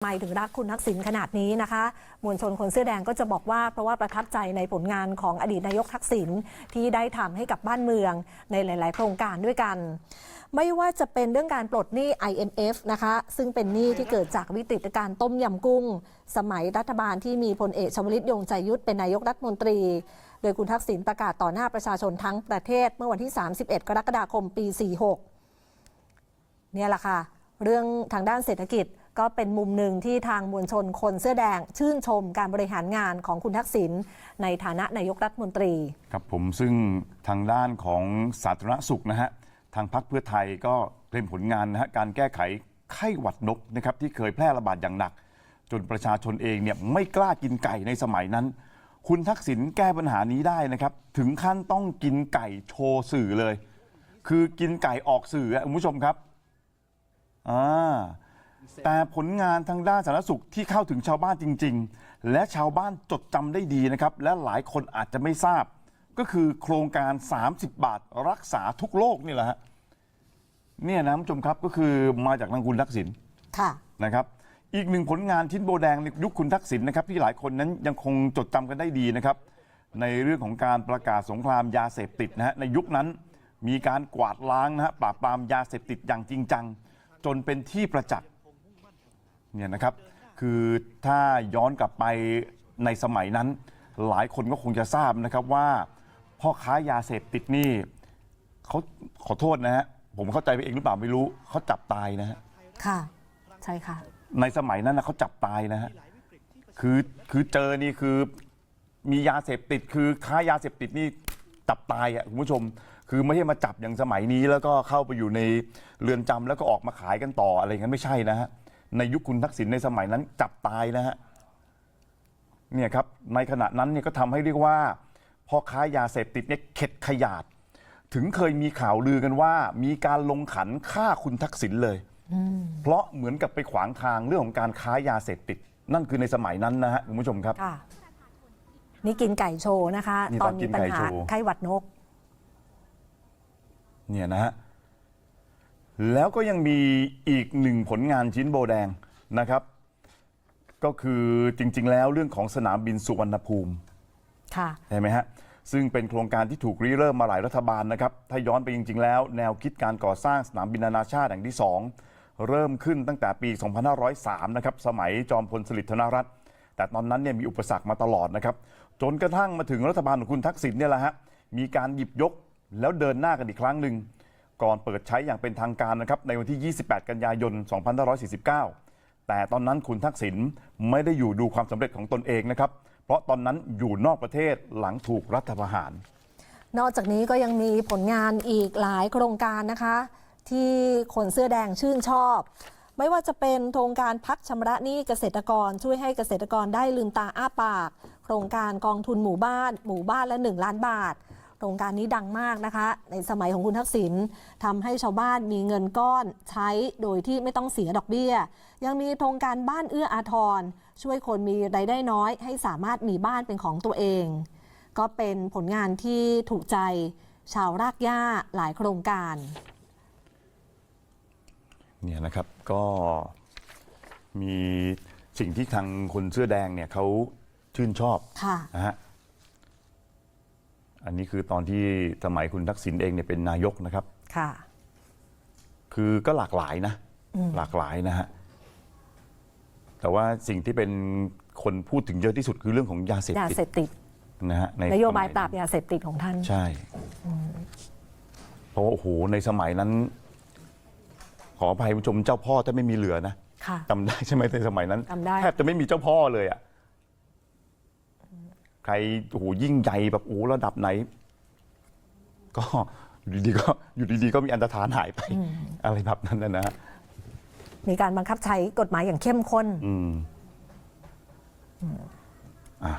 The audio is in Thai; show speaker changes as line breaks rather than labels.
ทำไมถึงรักคุณทักษิณขนาดนี้นะคะ มวลชนคนเสื้อแดงก็จะบอกว่าเพราะว่าประทับใจในผลงานของอดีตนายกทักษิณที่ได้ทำให้กับบ้านเมืองในหลาย ๆ โครงการด้วยกัน ไม่ว่าจะเป็นเรื่องการปลดหนี้ IMF นะคะ ซึ่งเป็นหนี้ที่เกิดจากวิกฤตการต้มยำกุ้ง สมัยรัฐบาลที่มีพลเอกชวลิตยงใจยุทธเป็นนายกรัฐมนตรี โดยคุณทักษิณประกาศต่อหน้าประชาชนทั้งประเทศเมื่อวันที่ 31 กรกฎาคมปี 46 เนี่ยแหละค่ะ เรื่องทางด้านเศรษฐกิจ ก็เป็นมุมหนึ่งที่ทางมวลชนคนเสื้อแดง ชื่นชมการบริหารงานของคุณทักษิณในฐานะนายกรัฐมนตรี
ครับผมซึ่งทางด้านของสาธารณสุขนะฮะทางพรรคเพื่อไทยก็เป็นผลงานนะฮะการแก้ไขไข้หวัดนกนะครับที่เคยแพร่ระบาดอย่างหนัก จนประชาชนเองเนี่ยไม่กล้ากินไก่ในสมัยนั้น คุณทักษิณแก้ปัญหานี้ได้นะครับ ถึงขั้นต้องกินไก่โชว์สื่อเลย คือกินไก่ออกสื่ออะคุณผู้ชมครับอ่า แต่ผลงานทางด้านสาธารณสุขที่เข้าถึงชาวบ้านจริง ๆ และชาวบ้านจดจำได้ดีนะครับ และหลายคนอาจจะไม่ทราบ ก็คือโครงการ 30 บาทรักษาทุกโรคนี่แหละฮะเนี่ยนะคุณผู้ชมครับก็คือมาจากทางคุณทักษิณ
ค่ะ
นะครับ อีกหนึ่งผลงานชิ้นโบแดงในยุคคุณทักษิณนะครับที่หลายคนนั้นยังคงจดจำกันได้ดีนะครับ ในเรื่องของการประกาศสงครามยาเสพติดนะฮะในยุคนั้นมีการกวาดล้างนะฮะปราบปรามยาเสพติดอย่างจริงจังจนเป็นที่ประจักษ์ เนี่ยนะครับคือถ้าย้อนกลับไปในสมัยนั้น หลายคนก็คงจะทราบนะครับว่าพ่อค้ายาเสพติดนี่เขาขอโทษนะฮะผมเข้าใจไปเองหรือเปล่าไม่รู้เขาจับตายนะฮะ
ค่ะ ใช่ค่ะ
ในสมัยนั้นนะเขาจับตายนะฮะคือคือเจอนี่คือมียาเสพติดคือค้ายาเสพติดนี่จับตายอะคุณผู้ชม คือไม่ใช่มาจับอย่างสมัยนี้แล้วก็เข้าไปอยู่ในเรือนจำแล้วก็ออกมาขายกันต่ออะไรอย่างนั้นไม่ใช่นะฮะ ในยุคคุณทักษิณในสมัยนั้นจับตายนะฮะเนี่ยครับในขณะนั้นเนี่ยก็ทำให้เรียกว่าพ่อค้ายาเสพติดเนี่ยเข็ดขยาด ถึงเคยมีข่าวลือกันว่า มีการลงขันฆ่าคุณทักษิณเลย เพราะเหมือนกับไปขวางทางเรื่องของการค้ายาเสพติด นั่นคือในสมัยนั้นนะฮะคุณผู้ชมครับ
ค่ะนี่กินไก่โชว์นะคะ
นี่
ต
ต
อ
อนนกิ
มี
น
ปัญ
ไก่
หา
โชว์
ไข้หวัดนก
เนี่ยนะฮะ แล้วก็ยังมีอีกหนึ่งผลงานชิ้นโบแดงนะครับ ก็คือจริง ๆ แล้วเรื่องของสนามบินสุวรรณภูมิ
ค่ะ
เห็นไหมฮะซึ่งเป็นโครงการที่ถูกริเริ่มมาหลายรัฐบาลนะครับ ถ้าย้อนไปจริง ๆ แล้ว แนวคิดการก่อสร้างสนามบินนานาชาติแห่งที่ 2 เริ่มขึ้นตั้งแต่ปี 2503 นะครับ สมัยจอมพลสฤษดิ์ธนรัตน์แต่ตอนนั้นเนี่ยมีอุปสรรคมาตลอดนะครับ จนกระทั่งมาถึงรัฐบาลของคุณทักษิณเนี่ยแหละฮะ มีการหยิบยกแล้วเดินหน้ากันอีกครั้งหนึ่ง ก่อนเปิดใช้อย่างเป็นทางการนะครับในวันที่ 28 กันยายน 2549 แต่ตอนนั้นคุณทักษิณไม่ได้อยู่ดูความสำเร็จของตนเองนะครับ เพราะตอนนั้นอยู่นอกประเทศหลังถูกรัฐประหาร
นอกจากนี้ก็ยังมีผลงานอีกหลายโครงการนะคะ ที่คนเสื้อแดงชื่นชอบ ไม่ว่าจะเป็นโครงการพักชำระหนี้เกษตรกร ช่วยให้เกษตรกรได้ลืมตาอ้าปาก โครงการกองทุนหมู่บ้าน หมู่บ้านละ 1 ล้านบาท โครงการนี้ดังมากนะคะ ในสมัยของคุณทักษิณทำให้ชาวบ้านมีเงินก้อนใช้โดยที่ไม่ต้องเสียดอกเบี้ย ยังมีโครงการบ้านเอื้ออาทร ช่วยคนมีรายได้น้อย ให้สามารถมีบ้านเป็นของตัวเอง ก็เป็นผลงานที่ถูกใจชาวรากหญ้าหลายโครงการ
เนี่ยนะครับก็มีสิ่งที่ทางคนเสื้อแดงเนี่ยเขาชื่นชอบ
ค่ะ
นะฮะ อันนี้คือตอนที่สมัยคุณทักษิณเองเนี่ยเป็นนายกนะครับ
ค่ะ
คือก็หลากหลายนะ หลากหลายนะฮะ แต่ว่าสิ่งที่เป็นคนพูดถึงเยอะที่สุดคือเรื่องของยาเสพ
ยา
ติด
เสพติด
นะฮะใน
นโยบาย
สมั
ปราบยาเสพติดของท่าน
ใช่ เพราะว่าโอ้โหในสมัยนั้น ขออภัยผู้ชมเจ้าพ่อถ้าไม่มีเหลือนะ
ค่ะ
จำได้ใช่ไหมในสมัยนั้น
จำได้
แทบจะไม่มีเจ้าพ่อเลยอะ่ะใครโอ้โหยิ่งใหญ่แบบโอ้โหระดับไหน ก็อยู่ดีๆก็อยู่ดีๆก็มีอันตรธานหายไป อะไรแบบนั้นนะนะฮะ
มีการบังคับใช้กฎหมายอย่างเข้มข้น
อืมอะ